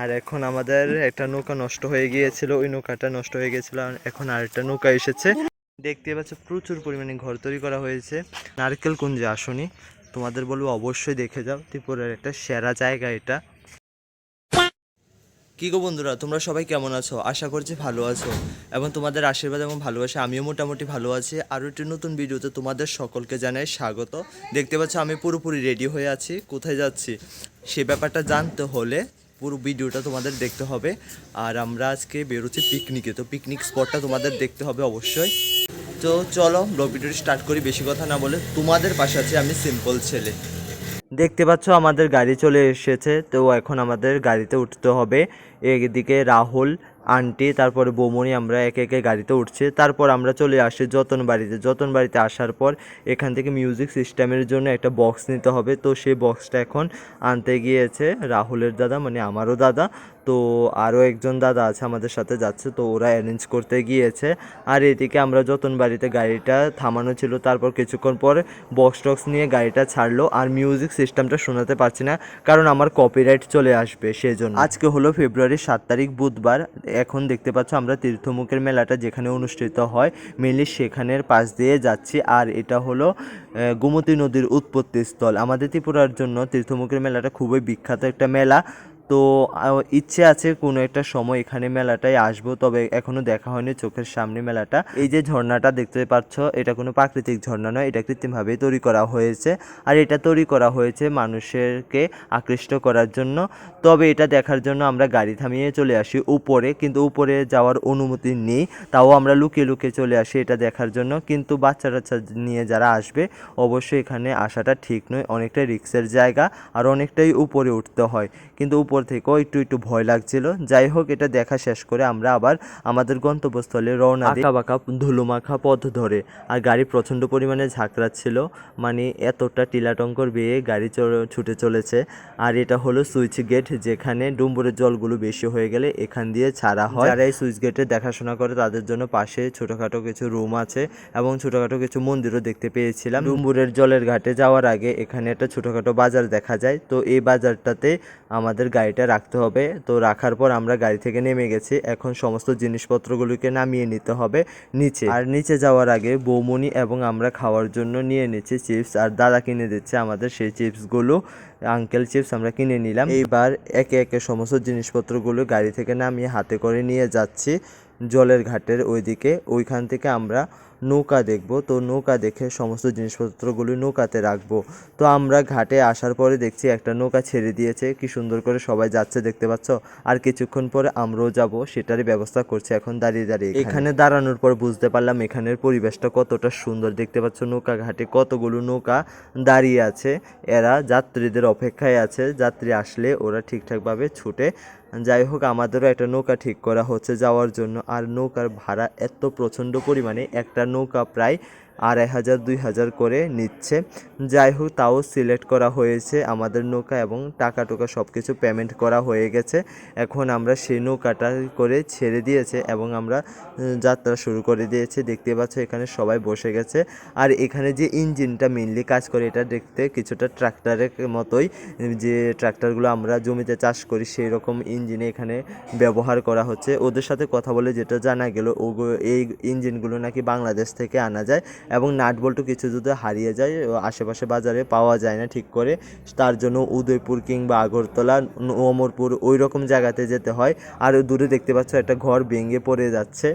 আর এখন আমাদের একটা নৌকা নষ্ট হয়ে গিয়েছিল, ওই নৌকাটা নষ্ট হয়ে গিয়েছিল আর এখন আরেকটা নৌকা এসেছে। দেখতে পাচ্ছ, প্রচুর পরিমাণে ঘর তৈরি করা হয়েছে। নারকেল কুঞ্জে আসনি, তোমাদের বলব অবশ্যই দেখে যাও, ত্রিপুরার একটা সেরা জায়গা এটা। কি গো বন্ধুরা, তোমরা সবাই কেমন আছো? আশা করছি ভালো আছো এবং তোমাদের আশীর্বাদ এবং ভালোবাসা আমিও মোটামুটি ভালো আছি। আরও একটি নতুন ভিডিওতে তোমাদের সকলকে জানাই স্বাগত। দেখতে পাচ্ছ, আমি পুরোপুরি রেডি হয়ে আছি। কোথায় যাচ্ছি? সে ব্যাপারটা জানতে হলে পুরো ভিডিওটা তোমাদের দেখতে হবে। আর আমরা আজকে বেরোচ্ছি পিকনিকে তো পিকনিক স্পটটা তোমাদের দেখতে হবে অবশ্যই। তো চলো ব্লগ ভিডিওটি স্টার্ট করি। বেশি কথা না বলে তোমাদের পাশে আছি আমি সিম্পল ছেলে। দেখতে পাচ্ছ, আমাদের গাড়ি চলে এসেছে। তো এখন আমাদের গাড়িতে উঠতে হবে। এদিকে রাহুল আন্টি, তারপরে বৌমনি আমরা একে একে গাড়িতে উঠছে। তারপর আমরা চলে আসি যতন বাড়িতে। যতন বাড়িতে আসার পর এখান থেকে মিউজিক সিস্টেমের জন্য একটা বক্স নিতে হবে। তো সেই বক্সটা এখন আনতে গিয়েছে রাহুলের দাদা মানে আমারও দাদা। তো আরও একজন দাদা আছে আমাদের সাথে যাচ্ছে, তো ওরা অ্যারেঞ্জ করতে গিয়েছে। আর এদিকে আমরা যতন বাড়িতে গাড়িটা থামানো ছিল, তারপর কিছুক্ষণ পর বক্স টক্স নিয়ে গাড়িটা ছাড়লো। আর মিউজিক সিস্টেমটা শোনাতে পারছি না, কারণ আমার কপিরাইট চলে আসবে সেই জন্য আজকে হলো ফেব্রুয়ারি সাত তারিখ, বুধবার। এখন দেখতে পাচ্ছ আমরা তীর্থমুখের মেলাটা যেখানে অনুষ্ঠিত হয় মেনলি সেখানের পাশ দিয়ে যাচ্ছি। আর এটা হলো গোমতী নদীর উৎপত্তি স্থল আমাদের ত্রিপুরার জন্য তীর্থমুখের মেলাটা খুবই বিখ্যাত একটা মেলা। তো ইচ্ছে আছে কোনো একটা সময় এখানে মেলাটায় আসব, তবে এখনও দেখা হয়নি চোখের সামনে মেলাটা। এই যে ঝর্ণাটা দেখতে পাচ্ছ, এটা কোনো প্রাকৃতিক ঝর্ণা নয়, এটা কৃত্রিমভাবে তৈরি করা হয়েছে। আর এটা তৈরি করা হয়েছে মানুষেরকে আকৃষ্ট করার জন্য। তবে এটা দেখার জন্য আমরা গাড়ি থামিয়ে চলে আসি উপরে, কিন্তু উপরে যাওয়ার অনুমতি নেই, তাও আমরা লুকিয়ে লুকিয়ে চলে আসি এটা দেখার জন্য। কিন্তু বাচ্চা টাচ্চা নিয়ে যারা আসবে, অবশ্যই এখানে আসাটা ঠিক নয়, অনেকটাই রিক্সের জায়গা আর অনেকটাই উপরে উঠতে হয়। কিন্তু উপর থেকেও একটু একটু ভয় লাগছিল। যাই হোক এটা দেখা শেষ করে আমরা আবার আমাদের গন্তব্যস্থলে রওনা দিই। বাঁকা ধুলোমাখা পথ ধরে। আর গাড়ি প্রচণ্ড পরিমাণে ঝাঁকড়াচ্ছিল। মানে এতটা টিলাটঙ্কর বেয়ে গাড়ি ছুটে চলেছে। আর এটা হলো সুইচ গেট যেখানে ডুম্বুরের জলগুলো বেশি হয়ে গেলে এখান দিয়ে ছাড়া হয়। যারা এই সুইচ গেটের দেখাশোনা করে তাদের জন্য পাশে ছোটোখাটো কিছু রুম আছে এবং ছোটোখাটো কিছু মন্দিরও দেখতে পেয়েছিলাম। ডুম্বুরের জলের ঘাটে যাওয়ার আগে এখানে একটা ছোটোখাটো বাজার দেখা যায়। তো এই বাজারটাতে আমাদের গাড়িটা রাখতে হবে। তো রাখার পর আমরা গাড়ি থেকে নেমে গেছি। এখন সমস্ত জিনিসপত্রগুলোকে নামিয়ে নিতে হবে নিচে। আর নিচে যাওয়ার আগে বৌমনি এবং আমরা খাওয়ার জন্য নিয়ে নিচ্ছি চিপস। আর দাদা কিনে দিচ্ছে আমাদের সেই চিপসগুলো। আঙ্কেল চিপস আমরা কিনে নিলাম। এইবার একে একে সমস্ত জিনিসপত্রগুলো গাড়ি থেকে নামিয়ে হাতে করে নিয়ে যাচ্ছি জলের ঘাটের ওইদিকে। ওইখান থেকে আমরা নৌকা দেখব। তো নৌকা দেখে সমস্ত জিনিসপত্রগুলো নৌকাতে রাখব। তো আমরা ঘাটে আসার পরে দেখছি একটা নৌকা ছেড়ে দিয়েছে। কি সুন্দর করে সবাই যাচ্ছে, দেখতে পাচ্ছ? আর কিছুক্ষণ পরে আমরাও যাব, সেটারই ব্যবস্থা করছে এখন দাঁড়িয়ে দাঁড়িয়ে এখানে। দাঁড়ানোর পর বুঝতে পারলাম এখানের পরিবেশটা কতটা সুন্দর। দেখতে পাচ্ছ নৌকা ঘাটে কতগুলো নৌকা দাঁড়িয়ে আছে। এরা যাত্রীদের অপেক্ষায় আছে। যাত্রী আসলে ওরা ঠিকঠাকভাবে ছুটে যাই হোক আমাদেরও একটা নৌকা ঠিক করা হচ্ছে যাওয়ার জন্য। আর নৌকার ভাড়া এত প্রচণ্ড পরিমাণে, একটা নৌকা প্রায় আড়াই হাজার, দুই হাজার করে নিচ্ছে। যাই হোক, তাও সিলেক্ট করা হয়েছে। আমাদের নৌকা এবং টাকা টোকা সব কিছু পেমেন্ট করা হয়ে গেছে। এখন আমরা সেই নৌকাটা করে ছেড়ে দিয়েছে এবং আমরা যাত্রা শুরু করে দিয়েছি। দেখতে পাচ্ছ, এখানে সবাই বসে গেছে। আর এখানে যে ইঞ্জিনটা মেনলি কাজ করে, এটা দেখতে কিছুটা ট্রাক্টরের মতোই। যে ট্রাক্টরগুলো আমরা জমিতে চাষ করি, সেই রকম ইঞ্জিনে এখানে ব্যবহার করা হচ্ছে। ওদের সাথে কথা বলে যেটা জানা গেল, ওগু- এই ইঞ্জিনগুলো নাকি বাংলাদেশ থেকে আনা যায়। এবং নাট বল্টু কিছু যদি হারিয়ে যায় আশেপাশে বাজারে পাওয়া যায় না ঠিক করে, তার জন্য উদয়পুর কিংবা আগরতলা অমরপুর ওই রকম জায়গাতে যেতে হয়। আর দূরে দেখতে পাচ্ছ একটা ঘর ভেঙে পড়ে যাচ্ছে।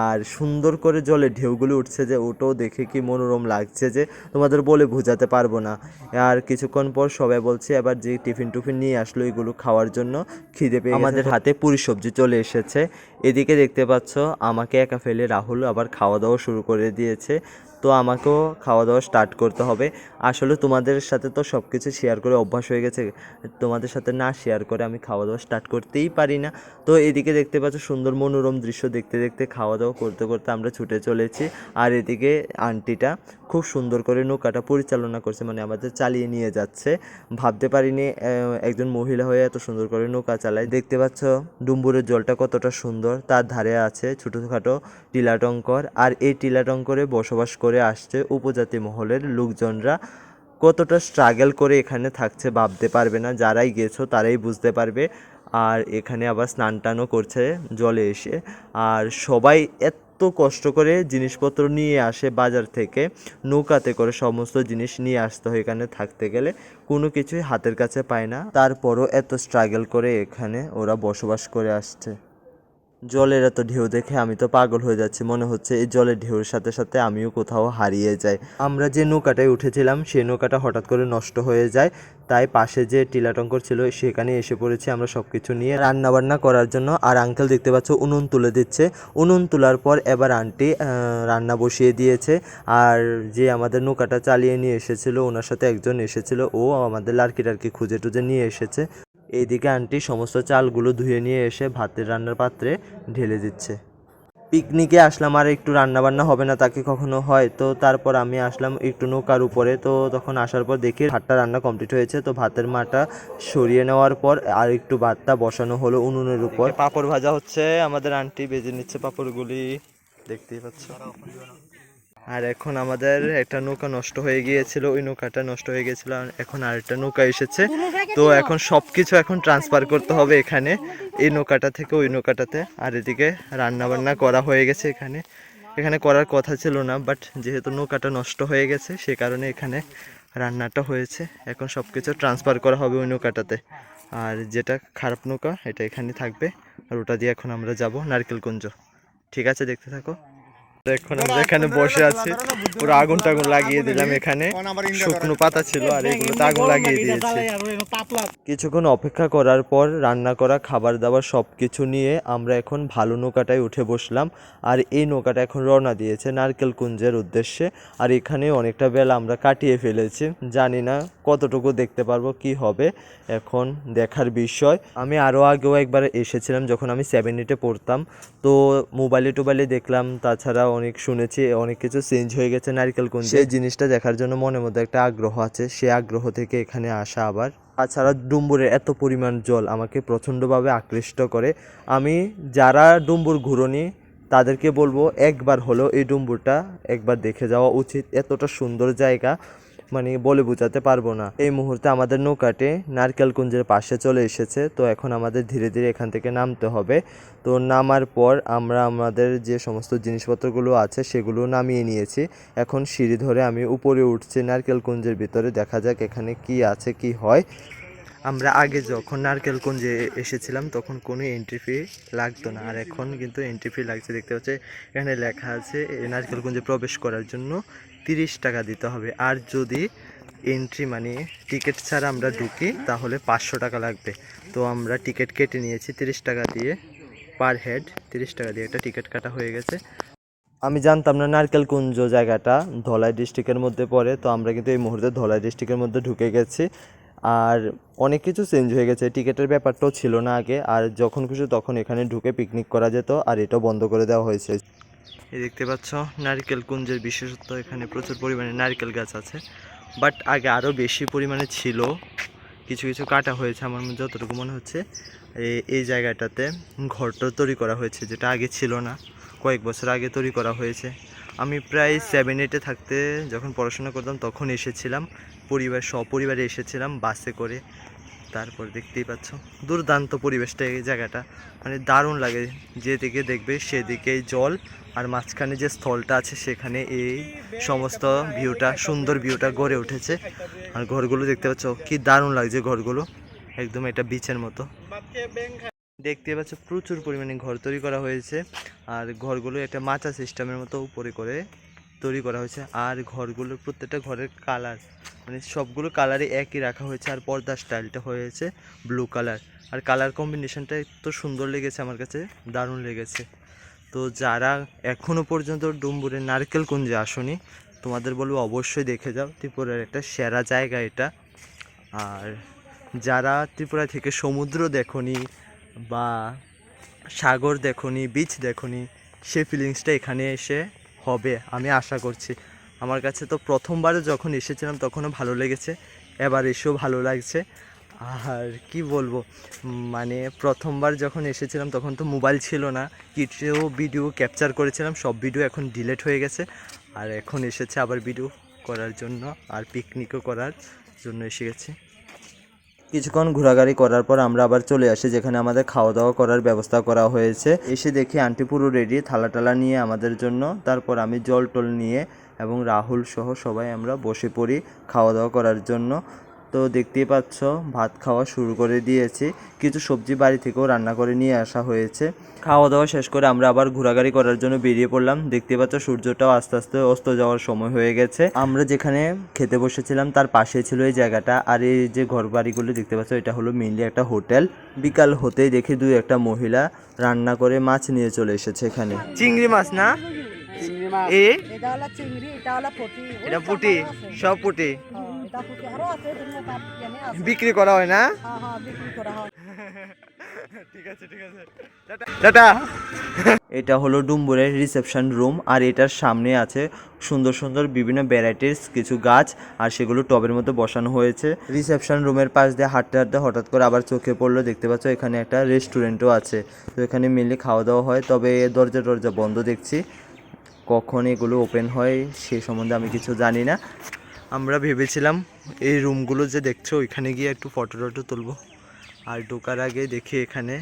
আর সুন্দর করে জলে ঢেউগুলো উঠছে যে, ওটাও দেখে কি মনোরম লাগছে যে, তোমাদের বলে বোঝাতে পারব না। আর কিছুক্ষণ পর সবাই বলছে, এবার যে টিফিন টুফিন নিয়ে আসলো, এগুলো খাওয়ার জন্য খিদে পেয়ে আমাদের হাতে পুরি সবজি চলে এসেছে। এদিকে দেখতে পাচ্ছ, আমাকে একা ফেলে রাহুল আবার খাওয়া দাওয়া শুরু করে দিয়েছে। তো আমাকেও খাওয়া দাওয়া স্টার্ট করতে হবে। আসলে তোমাদের সাথে তো সব কিছু শেয়ার করে অভ্যাস হয়ে গেছে। তোমাদের সাথে না শেয়ার করে আমি খাওয়া দাওয়া স্টার্ট করতেই পারি না। তো এদিকে দেখতে পাচ্ছ সুন্দর মনোরম দৃশ্য দেখতে দেখতে খাওয়া দাওয়া করতে করতে আমরা ছুটে চলেছি। আর এদিকে আন্টিটা খুব সুন্দর করে নৌকাটা পরিচালনা করছে মানে আমাদের চালিয়ে নিয়ে যাচ্ছে। ভাবতে পারিনি একজন মহিলা হয়ে এত সুন্দর করে নৌকা চালায়। দেখতে পাচ্ছ ডুম্বুরের জলটা কতটা সুন্দর। তার ধারে আছে ছোটোখাটো টিলাটঙ্কর আর এই টিলাটঙ্করে বসবাস করে আসছে উপজাতি মহলের লোকজনরা। কতটা স্ট্রাগল করে এখানে থাকছে ভাবতে পারবে না। যারাই গেছো তারাই বুঝতে পারবে। আর এখানে আবার স্নান টানও করছে জলে এসে। আর সবাই এত কষ্ট করে জিনিসপত্র নিয়ে আসে বাজার থেকে। নৌকাতে করে সমস্ত জিনিস নিয়ে আসতে হয় এখানে থাকতে গেলে। কোনো কিছুই হাতের কাছে পায় না। তারপরও এত স্ট্রাগল করে এখানে ওরা বসবাস করে আসছে। জলের এত ঢেউ দেখে আমি তো পাগল হয়ে যাচ্ছি। মনে হচ্ছে এই জলের ঢেউর সাথে সাথে আমিও কোথাও হারিয়ে যাই। আমরা যে নৌকাটায় উঠেছিলাম সেই নৌকাটা হঠাৎ করে নষ্ট হয়ে যায়। তাই পাশে যে টিলাটঙ্কর ছিল, সেখানে এসে পড়েছি আমরা সব কিছু নিয়ে। রান্নাবান্না করার জন্য আর আঙ্কেল দেখতে পাচ্ছ, উনুন তুলে দিচ্ছে। উনুন তোলার পর এবার আন্টি রান্না বসিয়ে দিয়েছে। আর যে আমাদের নৌকাটা চালিয়ে নিয়ে এসেছিল, ওনার সাথে একজন এসেছিল। ও আমাদের লার্কি টার্কি খুঁজে টুজে নিয়ে এসেছে। এইদিকে আন্টি সমস্ত চালগুলো ধুয়ে নিয়ে এসে ভাতের রান্নার পাত্রে ঢেলে দিচ্ছে। পিকনিকে আসলাম আর একটু রান্নাবান্না হবে না তাকে কখনো হয়, তো তারপর আমি আসলাম একটু নৌকার উপরে, তো তখন আসার পর দেখি ভাতটা রান্না কমপ্লিট হয়েছে, তো ভাতের মাটা সরিয়ে নেওয়ার পর আর একটু ভাতটা বসানো হলো উনুনের উপর। পাপড় ভাজা হচ্ছে, আমাদের আন্টি বেজে নিচ্ছে পাপড়গুলি, দেখতেই পাচ্ছ। আর এখন আমাদের একটা নৌকা নষ্ট হয়ে গিয়েছিল, ওই নৌকাটা নষ্ট হয়ে গিয়েছিল, আর এখন আরেকটা নৌকা এসেছে। তো এখন সব কিছু এখন ট্রান্সফার করতে হবে এখানে, এই নৌকাটা থেকে ওই নৌকাটাতে। আর এদিকে রান্না বান্না করা হয়ে গেছে এখানে। এখানে করার কথা ছিল না বাট যেহেতু নৌকাটা নষ্ট হয়ে গেছে, সে কারণে এখানে রান্নাটা হয়েছে। এখন সব কিছু ট্রান্সফার করা হবে ওই নৌকাটাতে। আর যেটা খারাপ নৌকা, এটা এখানে থাকবে। আর ওটা দিয়ে এখন আমরা যাব নারকেলকুঞ্জ ঠিক আছে, দেখতে থাকো। এখন আমরা এখানে বসে আছি। পুরো আগুন টাগুন লাগিয়ে দিলাম এখানে। শুকনো পাতা ছিল আর এগুলোতে আগুন লাগিয়ে দিয়েছি। কিছুক্ষণ অপেক্ষা করার পর রান্না করা খাবার দাবার সব কিছু নিয়ে আমরা এখন ভালো নৌকাটায় উঠে বসলাম আর এই নৌকাটা এখন রওনা দিয়েছে নারকেল কুঞ্জের উদ্দেশ্যে। আর এখানে অনেকটা বেলা আমরা কাটিয়ে ফেলেছি। জানি না কতটুকু দেখতে পারব কি হবে এখন দেখার বিষয়। আমি আরও আগেও একবার এসেছিলাম যখন আমি সেভেন এইটে পড়তাম। তো মোবাইলে টোবাইলে দেখলাম তাছাড়া অনেক শুনেছি, অনেক কিছু চেঞ্জ হয়ে গেছে নারিকেল কুঞ্জ সেই জিনিসটা দেখার জন্য মনের মধ্যে একটা আগ্রহ আছে সে আগ্রহ থেকে এখানে আসা আবার। তাছাড়া ডুম্বুরের এত পরিমাণ জল আমাকে প্রচণ্ডভাবে আকৃষ্ট করে। আমি যারা ডুম্বুর ঘুরনি, তাদেরকে বলব একবার হলো এই ডুম্বুরটা একবার দেখে যাওয়া উচিত। এতটা সুন্দর জায়গা মানে বলে বোঝাতে পারব না। এই মুহূর্তে আমাদের নৌকাটি নারকেল কুঞ্জের পাশে চলে এসেছে, তো এখন আমাদের ধীরে ধীরে এখান থেকে নামতে হবে। তো নামার পর আমরা আমাদের যে সমস্ত জিনিসপত্রগুলো আছে সেগুলো নামিয়ে নিয়েছি। এখন সিঁড়ি ধরে আমি উপরে উঠছি, নারকেল কুঞ্জের ভিতরে। দেখা যাক এখানে কি আছে, কি হয়। আমরা আগে যখন নারকেল কুঞ্জে এসেছিলাম, তখন কোনো এন্ট্রি ফি লাগতো না। আর এখন কিন্তু এন্ট্রি ফি লাগছে, দেখতে পাচ্ছে, এখানে লেখা আছে নারকেল কুঞ্জে প্রবেশ করার জন্য তিরিশ টাকা দিতে হবে। আর যদি এন্ট্রি মানে টিকিট ছাড়া আমরা ঢুকি, তাহলে পাঁচশো টাকা লাগবে। তো আমরা টিকিট কেটে নিয়েছি, তিরিশ টাকা দিয়ে পার হেড তিরিশ টাকা দিয়ে একটা টিকিট কাটা হয়ে গেছে। আমি জানতাম না নারকেল কুঞ্জ জায়গাটা ধলাই ডিস্ট্রিক্টের মধ্যে পড়ে, তো আমরা কিন্তু এই মুহূর্তে ধলাই ডিস্ট্রিক্টের মধ্যে ঢুকে গেছি। আর অনেক কিছু চেঞ্জ হয়ে গেছে। টিকিটের ব্যাপারটাও ছিল না আগে। আর যখন খুশি তখন এখানে ঢুকে পিকনিক করা যেত আর এটাও বন্ধ করে দেওয়া হয়েছে। এই দেখতে পাচ্ছ, নারকেল কুঞ্জের বিশেষত্ব এখানে প্রচুর পরিমাণে নারকেল গাছ আছে। বাট আগে আরও বেশি পরিমাণে ছিল। কিছু কিছু কাটা হয়েছে আমার যতটুকু মনে হচ্ছে। এই জায়গাটাতে ঘরটা তৈরি করা হয়েছে, যেটা আগে ছিল না। কয়েক বছর আগে তৈরি করা হয়েছে। আমি প্রায় সেভেন এইটে থাকতে যখন পড়াশোনা করতাম তখন এসেছিলাম। পরিবার, সপরিবারে এসেছিলাম বাসে করে। তারপর দেখতেই পাচ্ছ, দুর্দান্ত পরিবেশটা এই জায়গাটা। মানে দারুণ লাগে। যেদিকে দেখবে সেদিকেই জল আর মাঝখানে যে স্থলটা আছে সেখানে এই সমস্ত ভিউটা, সুন্দর ভিউটা গড়ে উঠেছে। আর ঘরগুলো দেখতে পাচ্ছ, কি দারুণ লাগছে ঘরগুলো। একদম এটা বিচের মতো। দেখতে পাচ্ছ, প্রচুর পরিমাণে ঘর তৈরি করা হয়েছে। আর ঘরগুলো একটা মাচা সিস্টেমের মতো উপরে করে তৈরি করা হয়েছে। আর ঘরগুলোর প্রত্যেকটা ঘরের কালার মানে সবগুলো কালারই একই রাখা হয়েছে। আর পর্দার স্টাইলটা হয়েছে ব্লু কালার। আর কালার কম্বিনেশনটা এত সুন্দর লেগেছে আমার কাছে, দারুণ লেগেছে। তো যারা এখনও পর্যন্ত ডুম্বুরের নারকেল কুঞ্জে আসনি, তোমাদের বলব অবশ্যই দেখে যাও। ত্রিপুরার একটা সেরা জায়গা এটা। আর যারা ত্রিপুরা থেকে সমুদ্র দেখনি বা সাগর দেখনি বিচ দেখনি, সে ফিলিংসটা এখানে এসে হবে, আমি আশা করছি। আমার কাছে তো প্রথমবারে যখন এসেছিলাম, তখনও ভালো লেগেছে, এবার এসেও ভালো লাগছে। আর কি বলব মানে প্রথমবার যখন এসেছিলাম, তখন তো মোবাইল ছিল না কিছু ভিডিও ক্যাপচার করেছিলাম, সব ভিডিও এখন ডিলেট হয়ে গেছে। আর এখন এসেছে আবার ভিডিও করার জন্য, আর পিকনিকও করার জন্য এসে গেছে। কিছুক্ষণ ঘোরাঘুরি করার পর আমরা আবার চলে আসি, যেখানে আমাদের খাওয়া দাওয়া করার ব্যবস্থা করা হয়েছে। এসে দেখি আন্টি পুরো রেডি থালা টালা নিয়ে আমাদের জন্য। তারপর আমি জল টল নিয়ে এবং রাহুল সহ সবাই আমরা বসে পড়ি খাওয়া দাওয়া করার জন্য। তো দেখতেই পাচ্ছ ভাত খাওয়া শুরু করে দিয়েছি। কিছু সবজি বাড়ি থেকেও রান্না করে নিয়ে আসা হয়েছে। খাওয়া দাওয়া শেষ করে আমরা আবার ঘোরাঘুরি করার জন্য বেরিয়ে পড়লাম। দেখতে পাচ্ছ সূর্যটাও আস্তে আস্তে অস্ত যাওয়ার সময় হয়ে গেছে। আমরা যেখানে খেতে বসেছিলাম তার পাশে ছিল এই জায়গাটা। আর এই যে ঘর বাড়িগুলো দেখতে পাচ্ছ এটা হলো মেনলি একটা হোটেল। বিকাল হতেই দেখি দুই একটা মহিলা রান্না করে মাছ নিয়ে চলে এসেছে এখানে। চিংড়ি মাছ না? চিংড়ি মাছ। এ? এটা হলো চিংড়ি এটা হলো পুঁটি। এটা পুটি। সব পুটি? বিক্রি করা হয় না? হ্যাঁ হ্যাঁ বিক্রি করা হয়। ঠিক আছে ঠিক আছে। টাটা। এটা হলো ডুম্বুরের রিসেপশন রুম আর এটার সামনে আছে সুন্দর সুন্দর বিভিন্ন ভ্যারাইটিস কিছু গাছ আর সেগুলো টবের মধ্যে বসানো হয়েছে। রিসেপশন রুমের পাশ দিয়ে হাঁটতে হাঁটতে হঠাৎ করে আবার চোখে পড়ল দেখতে পাচ্ছ এখানে একটা রেস্টুরেন্টও আছে। তো এখানে মেনলি খাওয়া দাওয়া হয় তবে দরজা টরজা বন্ধ দেখছি। কখন এগুলো ওপেন হয় সে সম্বন্ধে আমি কিছু জানি না। আমরা ভেবেছিলাম এই রুমগুলো যে দেখছ, ওইখানে গিয়ে একটু ফটো টটো তুলবো। আর ঢোকার আগে দেখি এখানে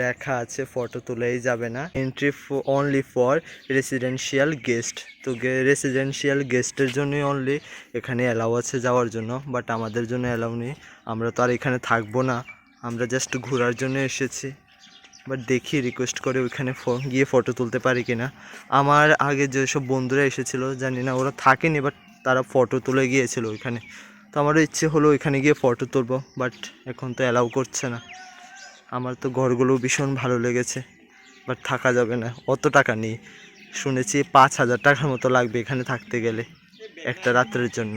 লেখা আছে ফটো তোলাই যাবে না। Entry only for residential guest তো রেসিডেন্সিয়াল গেস্টের জন্যই অনলি এখানে অ্যালাউ আছে যাওয়ার জন্য বাট আমাদের জন্য অ্যালাউ নেই। আমরা তো আর এখানে থাকব না। আমরা জাস্ট ঘোরার জন্য এসেছি। বাট দেখি রিকোয়েস্ট করে ওইখানে গিয়ে ফটো তুলতে পারি কিনা। আমার আগে যেসব বন্ধুরা এসেছিল, জানি না, ওরা থাকেনি বাট তারা ফটো তুলে গিয়েছিল ওইখানে। তো আমারও ইচ্ছে হলো ওইখানে গিয়ে ফটো তুলবো বাট এখন তো অ্যালাউ করছে না। আমার তো ঘরগুলো ভীষণ ভালো লেগেছে বাট থাকা যাবে না। অত টাকা নেই। শুনেছি পাঁচ হাজার টাকার মতো লাগবে এখানে থাকতে গেলে, একটা রাত্রের জন্য।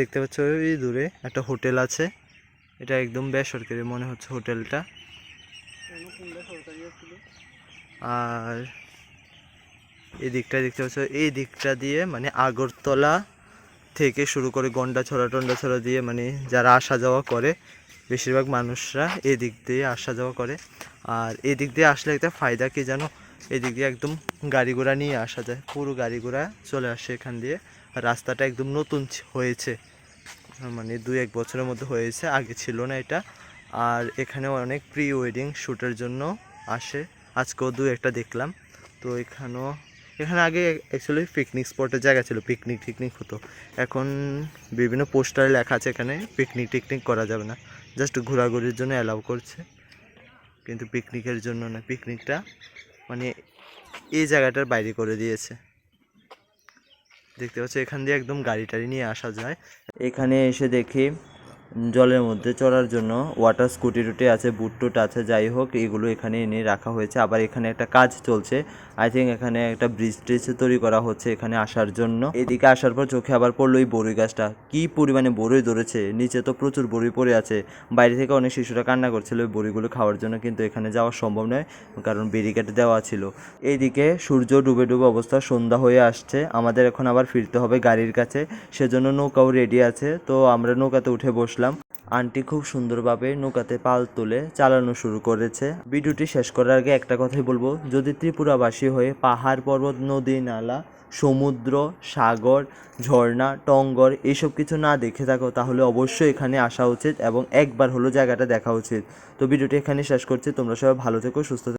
দেখতে পাচ্ছ ওই দূরে একটা হোটেল আছে। এটা একদম বেসরকারি মনে হচ্ছে হোটেলটা। আর এই দিকটা দেখতে পাচ্ছ, এই দিকটা দিয়ে মানে আগরতলা থেকে শুরু করে গন্ডাছড়া টন্ডাছড়া দিয়ে মানে যারা আসা যাওয়া করে, বেশিরভাগ মানুষরা এই দিক দিয়ে আসা যাওয়া করে। আর এই দিক দিয়ে আসলে একটা ফায়দা কি জানো? এদিক দিয়ে একদম গাড়ি ঘোড়া নিয়ে আসা যায়, পুরো গাড়ি ঘোড়া চলে আসে এখান দিয়ে। রাস্তাটা একদম নতুন হয়েছে মানে দুই এক বছরের মধ্যে হয়েছে, আগে ছিল না এটা। আর এখানে অনেক প্রি ওয়েডিং শ্যুটের জন্য আসে। আজকেও দু একটা দেখলাম। তো এখানেও এখানে আগে অ্যাকচুয়ালি পিকনিক স্পটের জায়গা ছিল পিকনিক টিকনিক হতো। এখন বিভিন্ন পোস্টারে লেখা আছে এখানে পিকনিক টিকনিক করা যাবে না। জাস্ট ঘোরাঘুরির জন্য অ্যালাউ করছে। কিন্তু পিকনিকের জন্য না পিকনিকটা মানে এই জায়গাটার বাইরে করে দিয়েছে। দেখতে পাচ্ছ, এখান দিয়ে একদম গাড়ি টাড়ি নিয়ে আসা যায়। এখানে এসে দেখি জলের মধ্যে চড়ার জন্য ওয়াটার স্কুটি টুটি আছে বুট টুট আছে, যাই হোক, এগুলো এখানে এনে রাখা হয়েছে। আবার এখানে একটা কাজ চলছে। আই থিঙ্ক এখানে একটা ব্রিজ ট্রিজ তৈরি করা হচ্ছে এখানে আসার জন্য। এদিকে আসার পর চোখে আবার পড়ল এই বড়ই গাছটা। কি পরিমাণে বড়ই ধরেছে? নিচে তো প্রচুর বড়ই পড়ে আছে। বাইরে থেকে অনেক শিশুরা কান্না করছিল ওই বড়িগুলো খাওয়ার জন্য, কিন্তু এখানে যাওয়া সম্ভব নয়, কারণ ব্যারিকেড দেওয়া ছিল। এইদিকে সূর্য ডুবে ডুবে অবস্থা সন্ধ্যা হয়ে আসছে। আমাদের এখন আবার ফিরতে হবে গাড়ির কাছে। সেজন্য নৌকাও রেডি আছে। তো আমরা নৌকাতে উঠে বসলাম। আন্টি খুব সুন্দরভাবে নৌকাতে পাল তুলে চালানো শুরু করেছে। ভিডিওটি শেষ করার আগে একটা কথাই বলব, যদি ত্রিপুরাবাসী হয়ে পাহাড় পর্বত, নদী, নালা, সমুদ্র, সাগর, ঝর্ণা, টঙ্গর এইসব কিছু না দেখে থাকো, তাহলে অবশ্যই এখানে আসা উচিত এবং একবার হলো জায়গাটা দেখা উচিত। তো ভিডিওটি এখানে শেষ করছি, তোমরা সবাই ভালো থেকো, সুস্থ